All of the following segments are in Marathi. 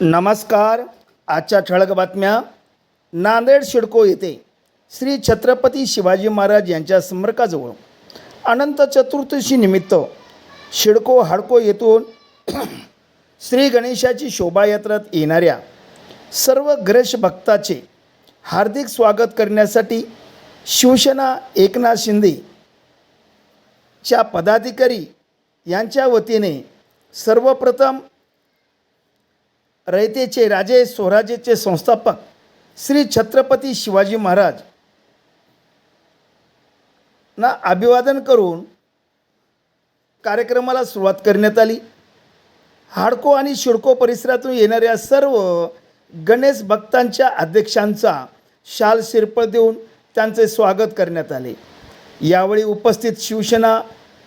नमस्कार आजच्या ठळक बातम्या. नांदेड शिडको येथे श्री छत्रपती शिवाजी महाराज यांच्या स्मारकाजवळ अनंत चतुर्दशी निमित्त शिडको हाडको येथून श्री गणेशाची शोभायात्रात येणाऱ्या सर्व ग्रश भक्ताचे हार्दिक स्वागत करण्यासाठी शिवसेना एकनाथ शिंदे च्या पदाधिकारी यांच्या वतीने सर्वप्रथम रयतेचे राजे स्वराज्याचे संस्थापक श्री छत्रपती शिवाजी महाराज ना अभिवादन करून कार्यक्रमाला सुरुवात करण्यात आली. हाडको आणि शिडको परिसरातून येणाऱ्या सर्व गणेश भक्तांच्या अध्यक्षांचा शाल शिरपळ देऊन त्यांचे स्वागत करण्यात आले. यावेळी उपस्थित शिवसेना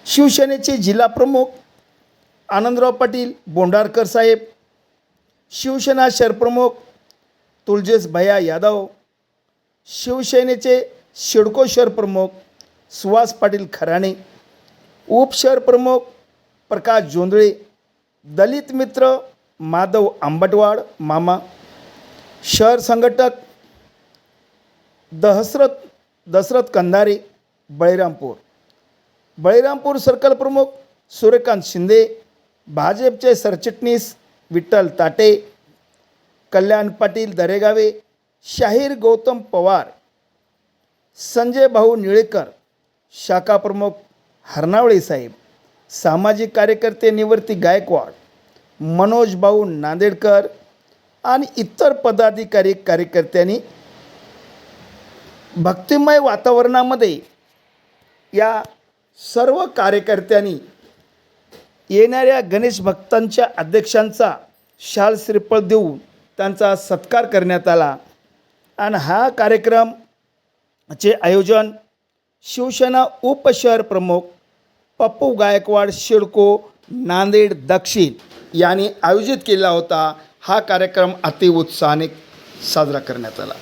शिवसेनेचे जिल्हाप्रमुख आनंदराव पाटील बोंडारकर साहेब शिवसेना शहरप्रमुख तुलजेश भैया यादव शिवसेनेचे शिडको शहरप्रमुख सुहास पाटील खराणे उपशहरप्रमुख प्रकाश जोंधळे दलित मित्र माधव आंबटवाड मामा शहर संघटक दहसरत दशरथ कंधारे बळीरामपूर. बळीरामपूर सर्कल प्रमुख सूर्यकांत शिंदे भाजपचे सरचिटणीस विठ्ठल ताटे कल्याण पाटील दरेगावे शाहीर गौतम पवार संजय भाऊ निळेकर शाखा प्रमुख हरनावळे साहेब सामाजिक कार्यकर्ते निवर्ती गायकवाड मनोज भाऊ नांदेडकर आणि इतर पदाधिकारी कार्यकर्त्यांनी भक्तिमय वातावरणामध्ये या सर्व कार्यकर्त्यांनी येणाऱ्या गणेश भक्तांच्या अध्यक्षांचा शाल श्रीफळ देऊन त्यांचा सत्कार करण्यात आला. आणि हा कार्यक्रमचे आयोजन शिवसेना उपशहर प्रमुख पप्पू गायकवाड शिडको नांदेड दक्षिण यांनी आयोजित केला होता. हा कार्यक्रम अतिउत्साहाने साजरा करण्यात आला.